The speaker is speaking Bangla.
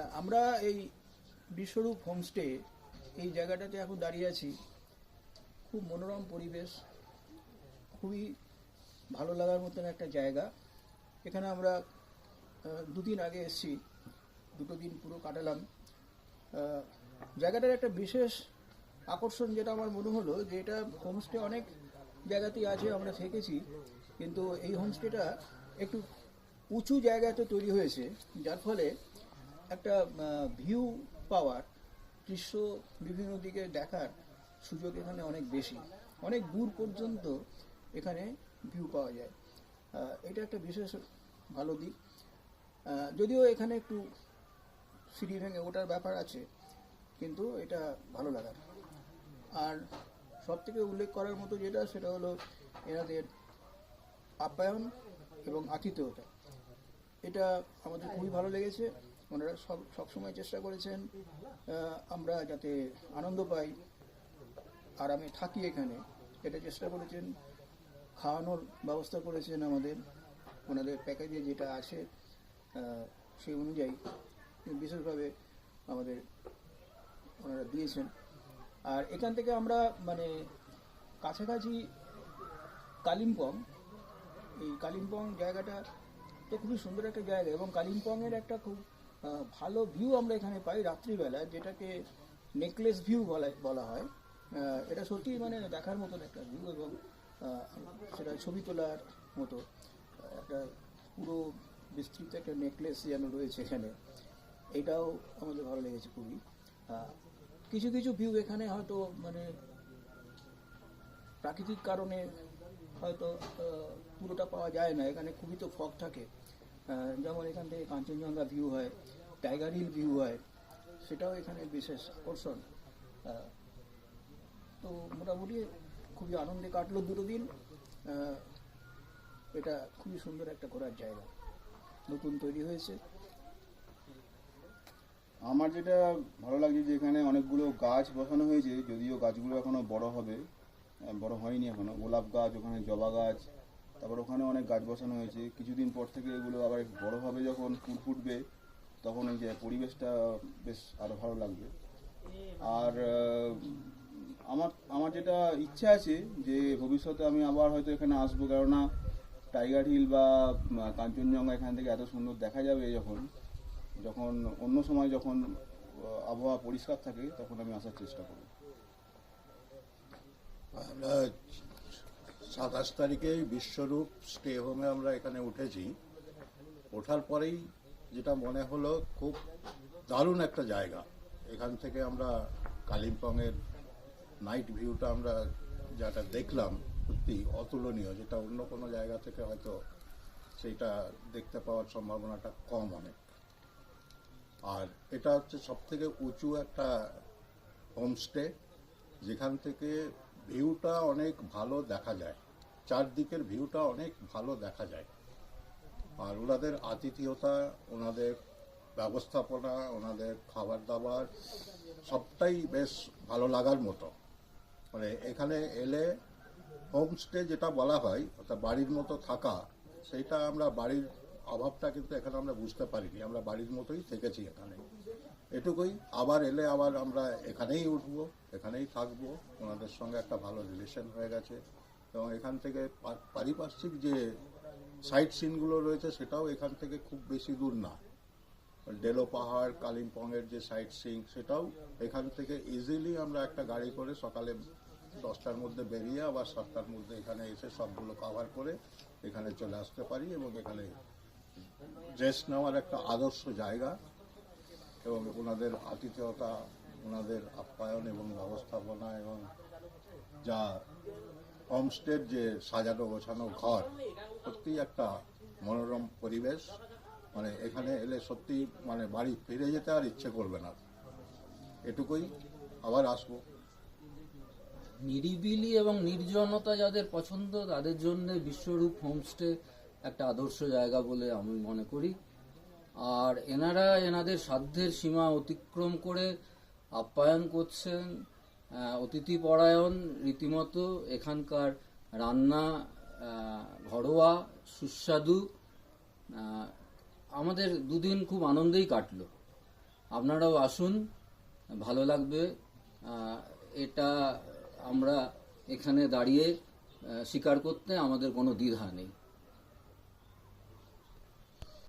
হ্যাঁ, আমরা এই বিশ্বরূপ হোমস্টে এই জায়গাটাতে এখন দাঁড়িয়ে আছি। খুব মনোরম পরিবেশ খুবই ভালো লাগার মতন একটা জায়গা। এখানে আমরা দুদিন আগে এসছি দুটো দিন পুরো কাটালাম। জায়গাটার একটা বিশেষ আকর্ষণ যেটা আমার মনে হলো যে এটা হোমস্টে অনেক জায়গাতেই আছে আমরা থেকেছি। কিন্তু এই হোমস্টেটা একটু উঁচু জায়গাতে তৈরি হয়েছে যার ফলে একটা ভিউ পাওয়ার দৃশ্য বিভিন্ন দিকে দেখার সুযোগ এখানে অনেক বেশি। অনেক দূর পর্যন্ত এখানে ভিউ পাওয়া যায়। এটা একটা বিশেষ ভালো দিক। যদিও এখানে একটু সিঁড়ি ভেঙে ওঠার ব্যাপার আছে, কিন্তু এটা ভালো লাগার। আর সব থেকে উল্লেখ করার মতো যেটা, সেটা হলো এনাদের আপ্যায়ন এবং আতিথেয়তা। এটা আমাদের খুবই ভালো লেগেছে। ওনারা সব সবসময় চেষ্টা করেছেন আমরা যাতে আনন্দ পাই। আরামে থাকি এখানে, এটা চেষ্টা করেছেন। খাওয়ানোর ব্যবস্থা করেছেন আমাদের। ওনাদের প্যাকেজে যেটা আছে সেই অনুযায়ী বিশেষভাবে আমাদের ওনারা দিয়েছেন। আর এখান থেকে আমরা মানে কাছাকাছি কালিম্পং, এই কালিম্পং জায়গাটা তো খুবই সুন্দর একটা জায়গা এবং কালিম্পংয়ের একটা খুব ভালো ভিউ আমরা এখানে পাই রাত্রিবেলা, যেটাকে নেকলেস ভিউ বলা বলা হয়। এটা সত্যি মানে দেখার মতন একটা ভিউ এবং সেটা ছবি তোলার মতো। একটা পুরো বিস্তৃত একটা নেকলেস যেন রয়েছে এখানে। এটাও আমাদের ভালো লেগেছে খুবই। কিছু কিছু ভিউ এখানে হয়তো মানে প্রাকৃতিক কারণে হয়তো পুরোটা পাওয়া যায় না। এখানে খুবই তো ফগ থাকে। যেমন এখান থেকে কাঞ্চনজঙ্ঘা ভিউ হয়, টাইগার হিল ভিউ হয়, সেটাও এখানে বিশেষ আকর্ষণ। তো মোটামুটি খুবই আনন্দে কাটলো দুটো দিন। এটা খুবই সুন্দর একটা ঘোরার জায়গা। নতুন তৈরি হয়েছে। আমার যেটা ভালো লাগছে যে এখানে অনেকগুলো গাছ বসানো হয়েছে, যদিও গাছগুলো এখনও বড় হবে বড় হয়নি এখনও। গোলাপ গাছ, ওখানে জবা গাছ তারপর ওখানে অনেক গাছ বসানো হয়েছে। কিছুদিন পর থেকে এগুলো আবার একটু বড় হবে যখন ফুল ফুটবে, তখন এই যে পরিবেশটা বেশ আরও ভালো লাগবে। আর আমার আমার যেটা ইচ্ছা আছে যে ভবিষ্যতে আমি আবার হয়তো এখানে আসব, কেননা টাইগার হিল বা কাঞ্চনজঙ্ঘা এখান থেকে এত সুন্দর দেখা যাবে যখন যখন অন্য সময় যখন আবহাওয়া পরিষ্কার থাকে, তখন আমি আসার চেষ্টা করব। আমরা সাতাশ তারিখে বিশ্বরূপ স্টে হোমে আমরা এখানে উঠেছি। ওঠার পরেই যেটা মনে হলো, খুব দারুণ একটা জায়গা। এখান থেকে আমরা কালিম্পংয়ের নাইট ভিউটা আমরা যেটা দেখলাম, সত্যি অতুলনীয়। যেটা অন্য কোনো জায়গা থেকে হয়তো সেইটা দেখতে পাওয়ার সম্ভাবনাটা কম অনেক। আর এটা হচ্ছে সব থেকে উঁচু একটা হোমস্টে। যেখান থেকে ভিউটা অনেক ভালো দেখা যায়। চারদিকের ভিউটা অনেক ভালো দেখা যায়। আর ওনাদের আতিথেয়তা, ওনাদের ব্যবস্থাপনা, ওনাদের খাবার দাবার সবটাই বেশ ভালো লাগার মতো। মানে এখানে এলে হোমস্টে যেটা বলা হয়, অর্থাৎ বাড়ির মতো থাকা সেটা আমরা বাড়ির অভাবটা কিন্তু এখানে আমরা বুঝতে পারিনি। আমরা বাড়ির মতোই থেকেছি এখানে। এটুকুই। আবার এলে আবার আমরা এখানেই উঠবো, এখানেই থাকব। ওনাদের সঙ্গে একটা ভালো রিলেশন হয়ে গেছে। এবং এখান থেকে পারিপার্শ্বিক যে সাইট সিনগুলো রয়েছে, সেটাও এখান থেকে খুব বেশি দূর না। ডেলো পাহাড়, কালিম্পংয়ের যে সাইট সিং সেটাও এখান থেকে ইজিলি আমরা একটা গাড়ি করে সকালে দশটার মধ্যে বেরিয়ে আবার সাতটার মধ্যে এখানে এসে সবগুলো কভার করে এখানে চলে আসতে পারি এবং এখানে রেস্ট নেওয়ার একটা আদর্শ জায়গা এবং ওনাদের আতিথেয়তা, ওনাদের আপ্যায়ন এবং ব্যবস্থাপনা এবং যা হোমস্টের যে সাজানো গোছানো ঘর, সত্যিই একটা মনোরম পরিবেশ। মানে এখানে এলে সত্যি মানে বাড়ি ফিরে যেতে আর ইচ্ছে করবে না। এটুকুই আবার আসব। নিরিবিলি এবং নির্জনতা যাদের পছন্দ, তাদের জন্য বিশ্বরূপ হোমস্টে একটা আদর্শ জায়গা বলে আমি মনে করি। আর এনারা এনাদের সাধ্যের সীমা অতিক্রম করে আপ্যায়ন করছেন অতিথি পরায়ণ রীতিমতো এখানকার রান্না ঘরোয়া, সুস্বাদু আমাদের দুদিন খুব আনন্দেই কাটলো। আপনারাও আসুন, ভালো লাগবে এটা আমরা এখানে দাঁড়িয়ে স্বীকার করতে আমাদের কোনো দ্বিধা নেই।